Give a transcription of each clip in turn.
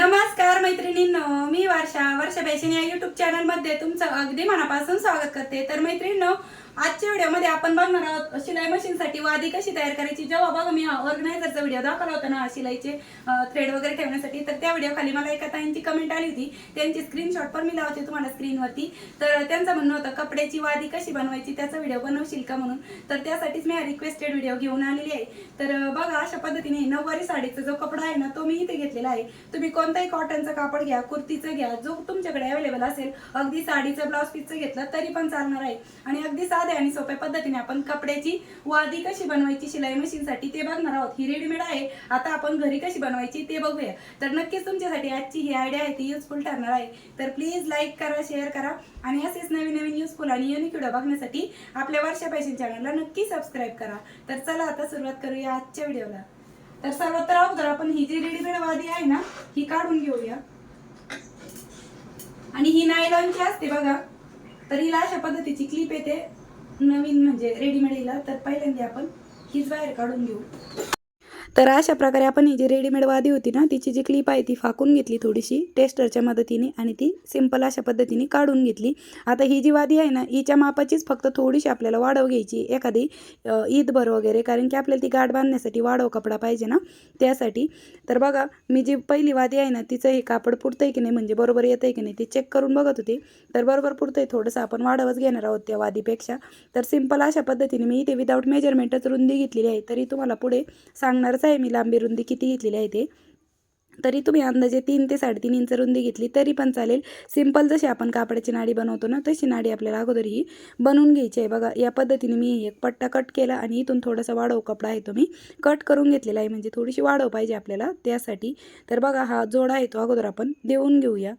नमस्कार मैत्रिणींनो मी वर्षा. वर्षा फॅशन या युट्यूब चॅनलमध्ये तुमचं अगदी मनापासून स्वागत करते. तर मैत्रिणींनो आजच्या व्हिडिओमध्ये आपण बघणार आहोत शिलाई मशीनसाठी वादी कशी तयार करायची? जेव्हा बघ मी ऑर्गनायझरचा व्हिडिओ दाखवला होता ना शिलाईचे थ्रेड वगैरे ठेवण्यासाठी. तर त्या व्हिडिओ खाली मला एका ताईंची कमेंट आली होती. त्यांची स्क्रीनशॉट पण मी लावते तुम्हाला स्क्रीनवरती तर त्यांचं म्हणणं होतं कपड्याची वादी कशी बनवायची? त्याचा व्हिडिओ बनवशील का म्हणून? तर त्यासाठीच मी हा रिक्वेस्टेड व्हिडिओ घेऊन आलेली आहे. तर बघा अशा पद्धतीने नऊवारी साडीचा जो कपडा आहे ना तो मी इथे घेतलेला आहे. तुम्ही कोण कोणताही कॉटनचं कापड घ्या कुर्तीचं घ्या जो तुमच्याकडे अवेलेबल असेल अगदी साडीचं ब्लाऊज पीसचं घेतलं तरी पण चालणार आहे. आणि अगदी साध्या आणि सोप्या पद्धतीने आपण कपड्याची वादी कशी बनवायची शिलाई मशीनसाठी ते बघणार आहोत. ही रेडीमेड आहे. आता आपण घरी कशी बनवायची ते बघूया. तर नक्कीच तुमच्यासाठी आजची ही आयडिया आहे ती युजफुल ठरणार आहे. तर प्लीज लाईक करा शेअर करा. आणि असेच नवीन नवीन युजफुल आणि युनिक व्हिडिओ बघण्यासाठी आपल्या वर्षा फॅशन चॅनलला नक्की सबस्क्राईब करा. तर चला आता सुरुवात करूया आजच्या व्हिडिओला तर सर्वात तर अगोदर आपण ही जी रेडीमेड वादी आहे ना ही काढून घेऊया. आणि ही नायलॉनची असते बघा. तर हिला अशा पद्धतीची क्लिप येते. नवीन म्हणजे रेडीमेड हिला. तर पहिल्यांदा आपण हीच बाहेर काढून घेऊ. तर अशा प्रकारे आपण ही जी रेडीमेड वादी होती ना तिची जी क्लिप आहे ती फाकून घेतली थोडीशी टेस्टरच्या मदतीने आणि ती सिंपल अशा पद्धतीने काढून घेतली. आता ही जी वादी आहे ना हिच्या मापाचीच फक्त थोडीशी आपल्याला वाढव घ्यायची एखादी ईदभर वगैरे कारण की आपल्याला ती गाठ बांधण्यासाठी वाढव कपडा पाहिजे ना त्यासाठी. तर बघा मी जी पहिली वादी आहे ना तिचं हे कापड पुरतंय की नाही म्हणजे बरोबर येतं आहे की नाही ते चेक करून बघत होती. तर बरोबर पुरतंय थोडंसं आपण वाढवच घेणार आहोत त्या वादीपेक्षा. तर सिंपल अशा पद्धतीने मी इथे विदाऊट मेजरमेंटच रुंदी घेतलेली आहे. तरी तुम्हाला पुढे सांगणार कसं आहे मी लांबी रुंदी किती घेतलेली आहे ते. तरी तुम्ही अंदाजे तीन ते साडेतीन इंच रुंदी घेतली तरी पण चालेल. सिंपल जशी आपण कापडाची नाडी बनवतो ना तशी नाडी आपल्याला अगोदर ही बनवून घ्यायची आहे. बघा या पद्धतीने मी एक पट्टा कट केला आणि इथून थोडासा वाढव कपडा आहे तो मी कट करून घेतलेला आहे. म्हणजे थोडीशी वाढव पाहिजे आपल्याला त्यासाठी. तर बघा हा जोडा आहे तो अगोदर आपण देऊन घेऊया.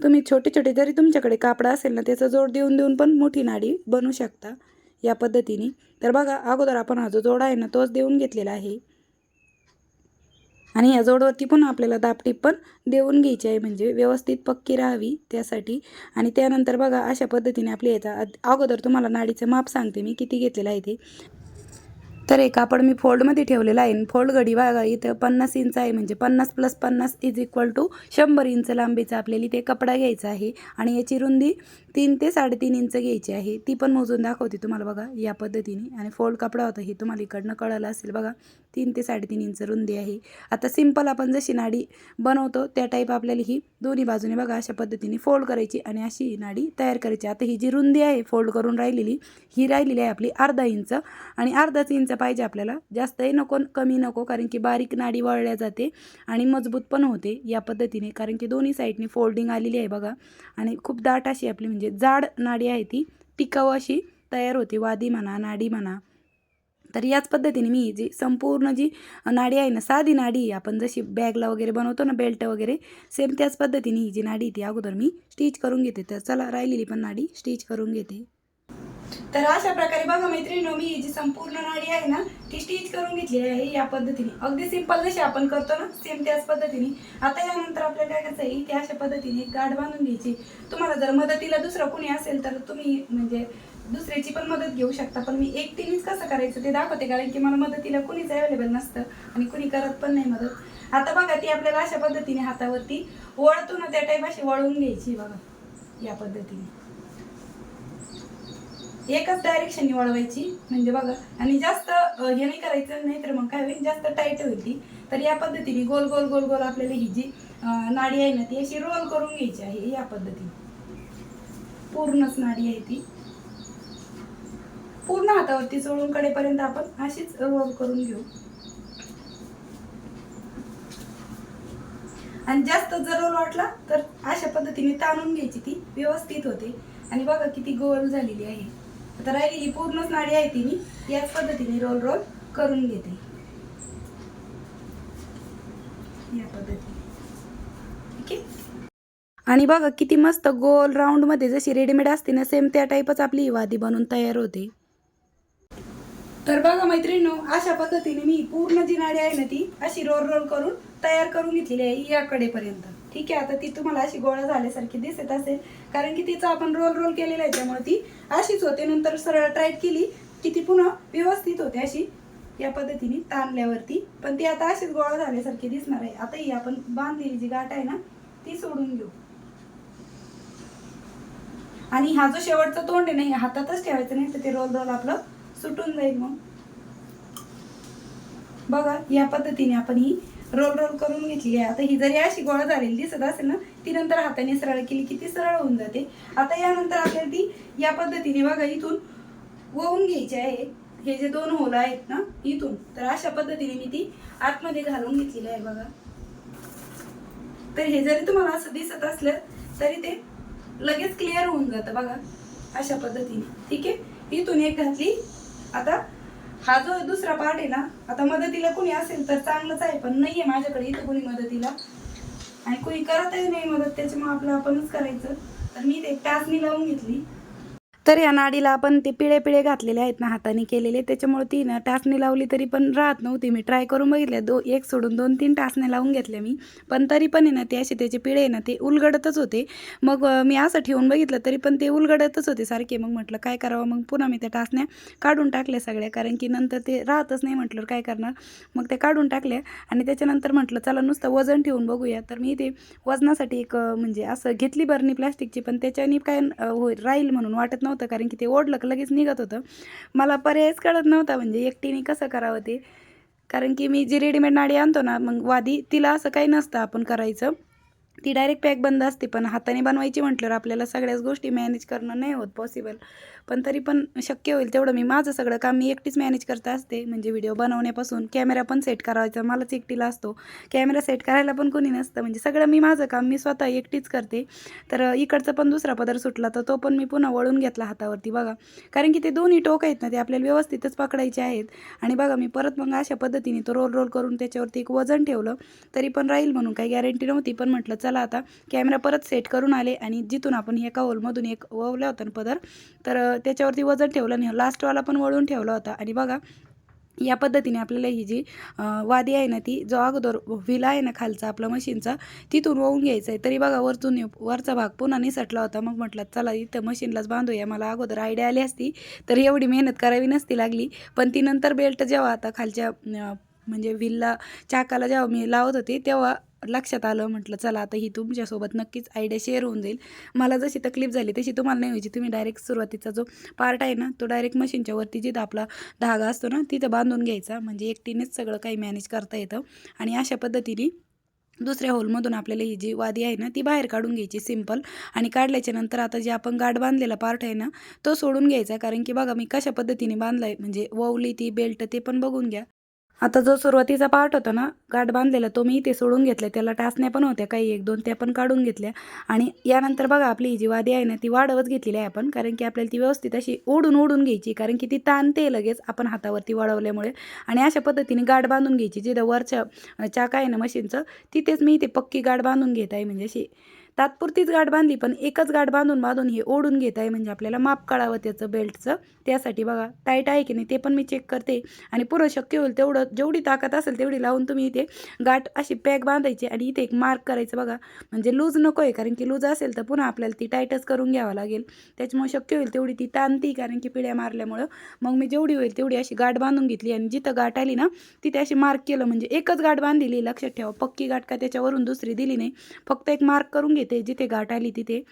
तुम्ही छोटे छोटे जरी तुमच्याकडे कापडा असेल ना त्याचा जोड देऊन देऊन पण मोठी नाडी बनवू शकता या पद्धतीने. तर बघा अगोदर आपण हा जो जोडा आहे ना तोच देऊन घेतलेला आहे. आणि या जोडवरती पण आपल्याला दापटीप पण देऊन घ्यायची आहे. म्हणजे व्यवस्थित पक्की राहावी त्यासाठी. आणि त्यानंतर बघा अशा पद्धतीने आपली याचा अगोदर तुम्हाला नाडीचं माप सांगते मी किती घेतलेलं आहे ते. तर हे कापड मी फोल्डमध्ये ठेवलेलं आहे. फोल्ड घडी बघा इथं पन्नास इंच आहे. म्हणजे पन्नास प्लस पन्नास इज इक्वल टू शंभर इंच लांबीचा आपल्याला इथे कपडा घ्यायचा आहे. आणि याची रुंदी तीन ते साडेतीन इंच घ्यायची आहे. ती पण मोजून दाखवते तुम्हाला बघा या पद्धतीने. आणि फोल्ड कपडा होता हे तुम्हाला इकडनं कळलं असेल बघा तीन ते साडेतीन इंच रुंदी आहे. आता सिंपल आपण जशी नाडी बनवतो त्या टाईप आपल्याला ही दोन्ही बाजूने बघा अशा पद्धतीने फोल्ड करायची आणि अशी नाडी तयार करायची. आता ही जी रुंदी आहे फोल्ड करून राहिलेली ही राहिलेली आहे आपली अर्धा इंच. आणि अर्धाच इंच पाहिजे आपल्याला जास्तही नको कमी नको कारण की बारीक नाडी वळल्या जाते आणि मजबूत पण होते या पद्धतीने कारण की दोन्ही साईडने फोल्डिंग आलेली आहे बघा. आणि खूप दाट अशी आपली म्हणजे म्हणजे जाड नाडी आहे ती टिकाऊ अशी तयार होते. वादी म्हणा नाडी म्हणा. तर याच पद्धतीने मी जी संपूर्ण जी नाडी आहे ना साधी नाडी आपण जशी बॅगला वगैरे बनवतो ना बेल्ट वगैरे सेम त्याच पद्धतीने ही जी नाडी आहे ती अगोदर मी स्टिच करून घेते. तर चला राहिलेली पण नाडी स्टिच करून घेते. तर अशा प्रकारे बघा मैत्रिणी मी ही जी संपूर्ण नाडी आहे ना ती स्टिच करून घेतली आहे या पद्धतीने. अगदी सिंपल जशी आपण करतो ना सेम त्याच पद्धतीने. आता यानंतर आपल्याला काय करायचं आहे त्या अशा पद्धतीने गाठ बांधून घ्यायची. तुम्हाला जर मदतीला दुसरं कोणी असेल तर तुम्ही म्हणजे दुसऱ्याची पण मदत घेऊ शकता. पण मी एकटीनेच कसं करायचं ते दाखवते कारण की मला मदतीला कुणीच अवेलेबल नसतं आणि कुणी करत पण नाही मदत. आता बघा ती आपल्याला अशा पद्धतीने हातावरती वळतो ना त्या टाईप अशी वळवून घ्यायची बघा या पद्धतीने. एकच डायरेक्शनने वळवायची म्हणजे बघा आणि जास्त हे नाही करायचं नाही तर मग काय होईल? जास्त टाईट होईल ती. तर या पद्धतीने गोल गोल गोल गोल आपल्याला ही जी नाडी आहे ना ती अशी रोल करून घ्यायची आहे या पद्धतीने. पूर्णच नाडी आहे ती. पूर्ण हातावरती चोळून कडेपर्यंत आपण अशीच रोल करून घेऊ. आणि जास्त जर रोल वाटला तर अशा पद्धतीने ताणून घ्यायची ती. व्यवस्थित होते. आणि बघा किती गोल झालेली आहे. आता राहिलेली पूर्णच नाडी आहे ती मी याच पद्धतीने रोल रोल करून घेते. या पद्धतीने. आणि बघा किती मस्त गोल राऊंडमध्ये जशी रेडीमेड असते ना सेम त्या टाईपच आपली ही वादी बनवून तयार होते. तर बघा मैत्रिणी अशा पद्धतीने मी पूर्ण जी नाडी आहे ना ती अशी रोल रोल करून तयार करून घेतलेली आहे याकडेपर्यंत. ठीक आहे आता ती तुम्हाला अशी गोळा झाल्यासारखी दिसत असेल. कारण की तिचा आपण रोल रोल केलेला आहे त्यामुळे ती अशीच होते. नंतर सरळ टाईट केली की ती पुन्हा व्यवस्थित होते अशी. या पद्धतीने ताणल्यावरती. पण ती आता अशीच गोळा झाल्यासारखी दिसणार आहे. आता ही आपण बांधलेली जी गाठ आहे ना ती सोडून घेऊ. आणि हा जो शेवटचा तोंड आहे ना हे हातातच ठेवायचं नाही तर ते रोल रोल आपलं सुटून जाईल मग. बघा या पद्धतीने आपण ही रोल रोल करून घेतली आहे. आता ही जरी अशी गोळा झालेली दिसत असेल ना ती नंतर हाताने सरळ केली की ती सरळ होऊन जाते. आता यानंतर आपल्याला ती या पद्धतीने बघा इथून वळून घ्यायची आहे. हे जे दोन होल आहेत ना इथून. तर अशा पद्धतीने मी ती आतमध्ये घालून घेतलेली आहे बघा. तर हे जरी तुम्हाला असं दिसत असलं तरी ते लगेच क्लिअर होऊन जातं बघा. अशा पद्धतीने. ठीक आहे? इथून एक घातली. आता हा जो दुसरा पार्ट आहे ना आता मदतीला कोणी असेल तर चांगलंच आहे पण नाही आहे माझ्याकडे इथं कोणी मदतीला. आणि कोणी करतही नाही मदत त्याच्यामुळे आपलं आपणच करायचं. तर मी ते टाचणी लावून घेतली. तर या नाडीला आपण ते पिळे पिळे घातलेले आहेत ना हाताने केलेले. त्याच्यामुळे ती ना टाचणी लावली तरी पण राहत नव्हती. मी ट्राय करून बघितल्या दो एक सोडून दोन तीन टाचण्या लावून घेतल्या मी. पण तरी पण आहे ना ते असे त्याचे पिळे आहे ना ते उलगडतच होते. मग मी असं ठेवून बघितलं तरी पण ते उलगडतच होते सारखे. मग म्हटलं काय करावं? मग पुन्हा मी त्या टाचण्या काढून टाकल्या सगळ्या. कारण की नंतर ते राहतच नाही म्हटलं काय करणार? मग ते काढून टाकल्या आणि त्याच्यानंतर म्हटलं चला नुसतं वजन ठेवून बघूया. तर मी ते वजनासाठी एक म्हणजे असं घेतली बरणी प्लॅस्टिकची. पण त्याच्याने काय होईल राहील म्हणून वाटत नव्हतं. कारण की ते ओढलं लगेच निघत होतं. मला पर्यायच कळत नव्हता म्हणजे एकटीने कसं करावं ते. कारण की मी जी रेडीमेड नाडी आणतो ना मग वादी तिला असं काही नसतं आपण करायचं. ती डायरेक्ट पॅक बंद असते पण हाताने बनवायची म्हटल्यावर आपल्याला सगळ्याच गोष्टी मॅनेज करणं नाही होत पॉसिबल पण तरी पण शक्य होईल तेवढं. मी माझं सगळं काम मी एकटीच मॅनेज करत असते म्हणजे व्हिडिओ बनवण्यापासून कॅमेरा पण सेट करायचा मलाच एकटीला असतो. कॅमेरा सेट करायला पण कोणी नसतं म्हणजे सगळं मी माझं काम मी स्वतः एकटीच करते. तर इकडचा पण दुसरा पदर सुटला तर तो पण मी पुन्हा वळून घेतला हातावरती बघा. कारण की ते दोन्ही टोक आहेत ना ते आपल्याला व्यवस्थितच पकडायचे आहेत. आणि बघा मी परत मग अशा पद्धतीने तो रोल रोल करून त्याच्यावरती एक वजन ठेवलं तरी पण राहील म्हणून. काही गॅरंटी नव्हती पण म्हटलं चला आता. कॅमेरा परत सेट करून आले आणि जिथून आपण एका होलमधून एक ववला होता ना पदर तर त्याच्यावरती वजन ठेवलं नाही लास्टवाला पण वळून ठेवला होता. आणि बघा या पद्धतीने आपल्याला ही जी वादी आहे ना ती जो अगोदर व्हील आहे ना खालचा आपला मशीनचा तिथून वळून घ्यायचं आहे तरी बघा वरतून वरचा भाग पुन्हा निसटला होता. मग म्हटलं चला इथं मशीनलाच बांधूया. मला अगोदर आयडिया आली असती तर एवढी मेहनत करावी नसती लागली. पण ती नंतर बेल्ट जेव्हा आता खालच्या म्हणजे व्हीलला चाकाला जेव्हा मी लावत होते तेव्हा लक्षात आलं म्हटलं चला आता ही तुमच्यासोबत नक्कीच आयडिया शेअर होऊन जाईल. मला जशी तकलीफ झाली तशी तुम्हाला नाही व्हायची. तुम्ही डायरेक्ट सुरुवातीचा जो पार्ट आहे ना तो डायरेक्ट मशीनच्या वरती जिथं आपला धागा असतो ना तिथं बांधून घ्यायचा. म्हणजे एकटीनेच सगळं काही मॅनेज करता येतं. आणि अशा पद्धतीने दुसऱ्या होलमधून आपल्याला ही जी वादी आहे ना ती बाहेर काढून घ्यायची सिंपल आणि काढल्याच्या नंतर आता जे आपण गाठ बांधलेला पार्ट आहे ना तो सोडून घ्यायचा. कारण की बघा मी कशा पद्धतीने बांधला आहे म्हणजे ववली ती बेल्ट ते पण बघून घ्या. आता जो सुरुवातीचा पार्ट होता ना गाठ बांधलेला तो मी इथे सोडून घेतला त्याला टाचण्या पण होत्या काही एक दोन त्या पण काढून घेतल्या. आणि यानंतर बघा आपली ही जी वादी आहे ना ती वाढवत घेतलेली आहे आपण. कारण की आपल्याला ती व्यवस्थित अशी ओढून ओढून घ्यायची. कारण की ती ताणते लगेच आपण हातावरती वाढवल्यामुळे. आणि अशा पद्धतीने गाठ बांधून घ्यायची. जिथं वरच्या चाक आहे ना मशीनचं तिथेच मी इथे पक्की गाठ बांधून घेत आहे. म्हणजे अशी तात्पुरतीच गाठ बांधली पण एकच गाठ बांधून बांधून हे ओढून घेत आहे म्हणजे आपल्याला माप काढावं त्याचं बेल्टचं. त्यासाठी बघा टाईट आहे की नाही ते पण मी चेक करते. आणि पुरं शक्य होईल तेवढं जेवढी ताकद असेल तेवढी लावून तुम्ही इथे गाठ अशी पॅक बांधायची आणि इथे एक मार्क करायचं बघा. म्हणजे लूज नको आहे कारण की लूज असेल तर पुन्हा आपल्याला ती टाईटच करून घ्यावं लागेल. त्याच्यामुळे शक्य होईल तेवढी ती ताणती कारण की पिढ्या मारल्यामुळं. मग मी जेवढी होईल तेवढी अशी गाठ बांधून घेतली आणि जिथं गाठ आली ना तिथे अशी मार्क केलं. म्हणजे एकच गाठ बांधलेली लक्षात ठेवा. पक्की गाठ का त्याच्यावरून दुसरी दिली नाही. फक्त एक मार्क करून घेते जिथे गाठ आली तिथे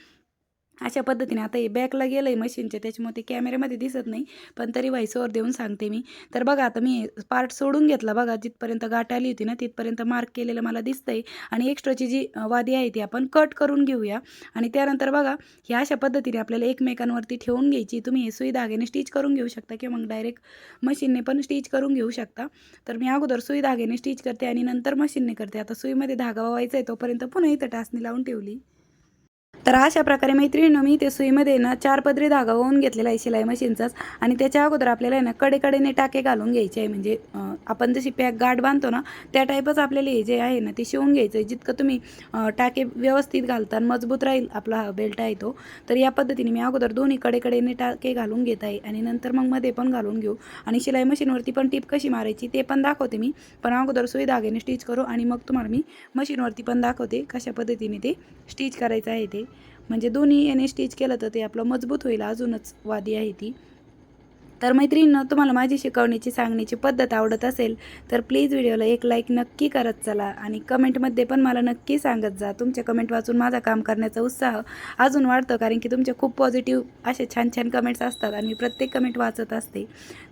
अशा पद्धतीने. आता हे बॅकला गेलं आहे मशीनच्या त्याच्यामुळे ते कॅमेऱ्यामध्ये दिसत नाही. पण तरी व्हायसोवर देऊन सांगते मी. तर बघा आता मी पार्ट सोडून घेतला. बघा जिथपर्यंत गाठ आली होती ना तिथपर्यंत मार्क केलेलं मला दिसतंय. आणि एक्स्ट्राची जी वादी आहे ती आपण कट करून घेऊया. आणि त्यानंतर बघा ह्या अशा पद्धतीने आपल्याला एकमेकांवरती ठेवून घ्यायची. तुम्ही हे सुई धाग्याने स्टिच करून घेऊ शकता किंवा मग डायरेक्ट मशीनने पण स्टिच करून घेऊ शकता. तर मी अगोदर सुई धाग्याने स्टिच करते आणि नंतर मशीनने करते. आता सुईमध्ये धागा व्हायचा आहे तोपर्यंत पुन्हा इथं टाचणी लावून ठेवली. तर अशा प्रकारे मैत्रिणीनं मी ते सुईमध्ये ना चार पदरी धागा होऊन घेतलेला आहे शिलाई मशीनचाच. आणि त्याच्या अगोदर आपल्याला आहे ना कडेकडेने टाके घालून घ्यायचे आहे. म्हणजे आपण जशी पॅक गाठ बांधतो ना त्या टाईपच आपल्याला हे जे आहे ना ते शिवून घ्यायचं आहे. जितकं तुम्ही टाके व्यवस्थित घालता आणि मजबूत राहील आपला हा बेल्ट आहे तो तर या पद्धतीने मी अगोदर दोन्ही कडेकडेने टाके घालून घेत आहे. आणि नंतर मग मध्ये पण घालून घेऊ. आणि शिलाई मशीनवरती पण टीप कशी मारायची ते पण दाखवते मी. पण अगोदर सुई धाग्याने स्टिच करू आणि मग तुम्हाला मी मशीनवरती पण दाखवते कशा पद्धतीने ते स्टिच करायचं आहे ते. म्हणजे दोन्ही याने स्टिच केलं तर ते आपलं मजबूत होईल अजूनच वादी आहे ती. तर मैत्रिणीनं तुम्हाला माझी शिकवण्याची सांगण्याची पद्धत आवडत असेल तर प्लीज व्हिडिओला एक लाईक नक्की करत चला आणि कमेंटमध्ये पण मला नक्की सांगत जा. तुमच्या कमेंट वाचून माझा काम करण्याचा उत्साह अजून वाढतो कारण की तुमचे खूप पॉझिटिव्ह असे छान छान कमेंट्स असतात आणि मी प्रत्येक कमेंट वाचत असते.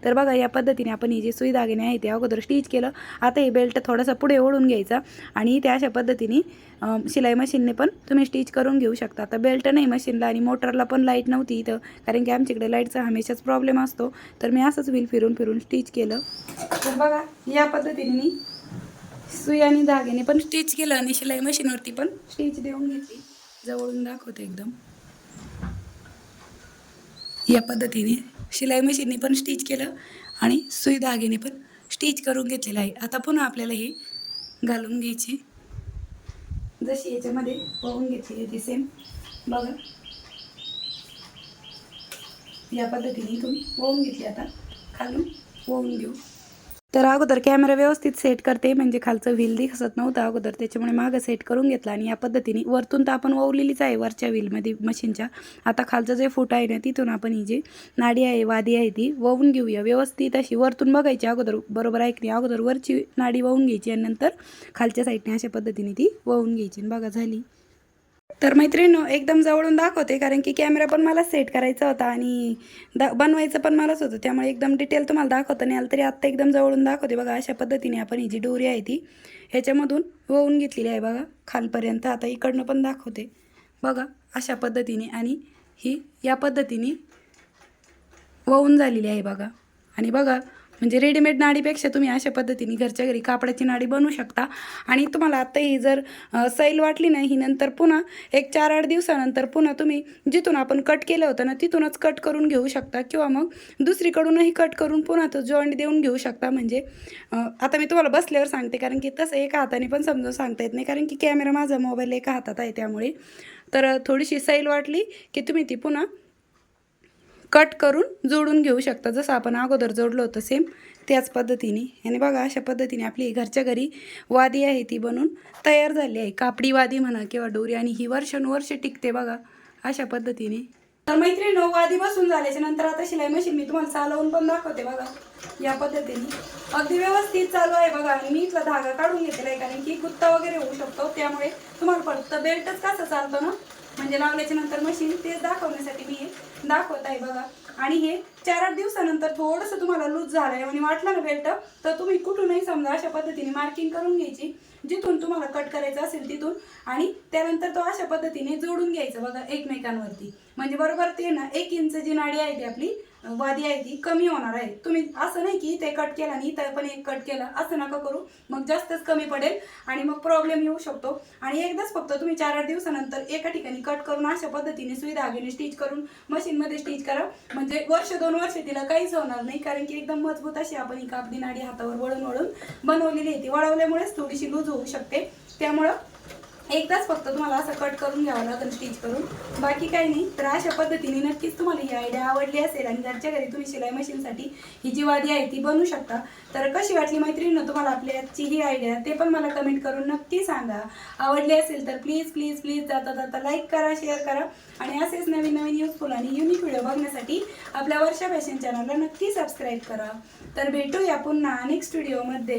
तर बघा या पद्धतीने आपण ही जी सुई दागिने आहे ते अगोदर स्टिच केलं. आता हे बेल्ट थोडासा पुढे ओढून घ्यायचा आणि ते अशा पद्धतीने शिलाई मशीनने पण तुम्ही स्टिच करून घेऊ शकता. आता बेल्ट नाही मशीनला आणि मोटरला पण लाइट नव्हती इथं. कारण की आमच्याकडे लाईटचा हमेशाच प्रॉब्लेम असतो. तर मी असंच व्हील फिरून फिरून स्टिच केलं. तर बघा या पद्धतीने मी सुई आणि धाग्याने पण स्टिच केलं आणि शिलाई मशीनवरती पण स्टिच देऊन घेतली. जवळून दाखवते एकदम. या पद्धतीने शिलाई मशीनने पण स्टिच केलं आणि सुई धाग्याने पण स्टिच करून घेतलेलं आहे. आता पुन्हा आपल्याला हे घालून घ्यायची. जशी याच्यामध्ये वाहून घेतली ती सेम बघा. या पद्धतीने इथून वाहून घेतली आता. खालून वाहून घेऊ. तर अगोदर कॅमेरा व्यवस्थित सेट करते म्हणजे खालचं व्हील दिसत नव्हतं अगोदर. त्याच्यामुळे मागं सेट करून घेतला आणि या पद्धतीने वरतून तर आपण ववलेलीच आहे वरच्या व्हीलमध्ये मशीनच्या आता खालचं जे फूट आहे ना तिथून आपण ही जी नाडी आहे वादी आहे ती ववून घेऊया. व्यवस्थित अशी वरतून बघायची अगोदर बरोबर आहे की नाही? अगोदर वरची नाडी वाहून घ्यायची आणि नंतर खालच्या साईडने अशा पद्धतीने ती वाहून घ्यायची. आणि बघा झाली. तर मैत्रिणीनो एकदम जवळून दाखवते कारण की कॅमेरा पण मला सेट करायचा होता आणि दा बनवायचं पण मलाच होतं. त्यामुळे एकदम डिटेल तुम्हाला दाखवतं नाही आलं तरी आत्ता एकदम जवळून दाखवते बघा अशा पद्धतीने आपण ही जी डोरी आहे ती ह्याच्यामधून वळून घेतलेली आहे बघा खालपर्यंत. आता इकडनं पण दाखवते. बघा अशा पद्धतीने आणि ही या पद्धतीने वळून झालेली आहे बघा. आणि बघा म्हणजे रेडीमेड नाडीपेक्षा तुम्ही अशा पद्धतीने घरच्या घरी कापडाची नाडी बनवू शकता. आणि तुम्हाला आत्ताही ही जर सैल वाटली नाही ही नंतर पुन्हा एक चार आठ दिवसानंतर पुन्हा तुम्ही जिथून आपण कट केलं होतं ना तिथूनच कट करून घेऊ शकता. किंवा मग दुसरीकडूनही कट करून पुन्हा तो जॉईंट देऊन घेऊ शकता. म्हणजे आता मी तुम्हाला बसल्यावर सांगते कारण की तसं एका हाताने पण समजून सांगता येत नाही कारण की कॅमेरा माझा मोबाईल एका हातात आहे त्यामुळे. तर थोडीशी सैल वाटली की तुम्ही ती पुन्हा कट करून जोडून घेऊ शकता. जसं आपण अगोदर जोडलं होतं सेम त्याच पद्धतीने. आणि बघा अशा पद्धतीने आपली घरच्या घरी वादी आहे ती बनून तयार झाली आहे. कापडी वादी म्हणा किंवा डोरी आणि ही वर्षानुवर्ष टिकते बघा अशा पद्धतीने. तर मैत्रिणी वादी बसून झाल्याच्यानंतर आता शिलाई मशीन मी तुम्हाला चालवून पण दाखवते बघा या पद्धतीने. अगदी व्यवस्थित चालू आहे बघा. आणि मी इथला धागा काढून घेतलेला आहे कारण की गुत्ता वगैरे होऊ शकतो. त्यामुळे तुम्हाला फक्त बेल्टच कसं चालतं ना? म्हणजे लावल्याच्या नंतर मशीन तेच दाखवण्यासाठी मी हे दाखवत आहे बघा. आणि हे चार आठ दिवसानंतर थोडंसं तुम्हाला लूज झालंय. आणि वाटलं ना बेल्ट तर तुम्ही कुठूनही समजा अशा पद्धतीने मार्किंग करून घ्यायची. जिथून तुम्हाला कट करायचं असेल तिथून. आणि त्यानंतर तो अशा पद्धतीने जोडून घ्यायचं बघा एकमेकांवरती. म्हणजे बरोबर ते ना एक इंच जी नाडी आहे ती आपली. वादी आहे ती कमी होणार आहे. तुम्ही असं नाही की ते कट केला नाही इथं पण एक कट केला असं नका करू. मग जास्तच कमी पडेल आणि मग प्रॉब्लेम येऊ शकतो. आणि एकदाच फक्त तुम्ही चार आठ दिवसानंतर एका ठिकाणी कट करून अशा पद्धतीने सुई धाग्याने स्टिच करून मशीनमध्ये स्टिच करा. म्हणजे वर्ष दोन वर्ष तिला काहीच होणार नाही कारण की एकदम मजबूत अशी आपण ही कापडी नाडी हातावर वळून वळून बनवलेली आहे ती. वळवल्यामुळेच थोडीशी लूज होऊ शकते. त्यामुळं एकदाच फक्त तुम्हाला असं कट करून घ्यावं लागेल स्टिच करून. बाकी काही नाही तर अशा पद्धतीने नक्कीच तुम्हाला ही आयडिया आवडली असेल आणि घरच्या घरी तुम्ही शिलाई मशीनसाठी ही जी वादी आहे ती बनवू शकता. तर कशी वाटली मैत्रिणीनं तुम्हाला आपल्याची ही आयडिया ते पण मला कमेंट करून नक्की सांगा. आवडली असेल तर प्लीज प्लीज प्लीज जाता जाता लाईक करा शेअर करा. आणि असेच नवीन नवीन युजफुल आणि युनिक व्हिडिओ बघण्यासाठी आपल्या वर्षा फॅशन चॅनलला नक्की सबस्क्राईब करा. तर भेटूया पुन्हा नेक्स्ट व्हिडिओमध्ये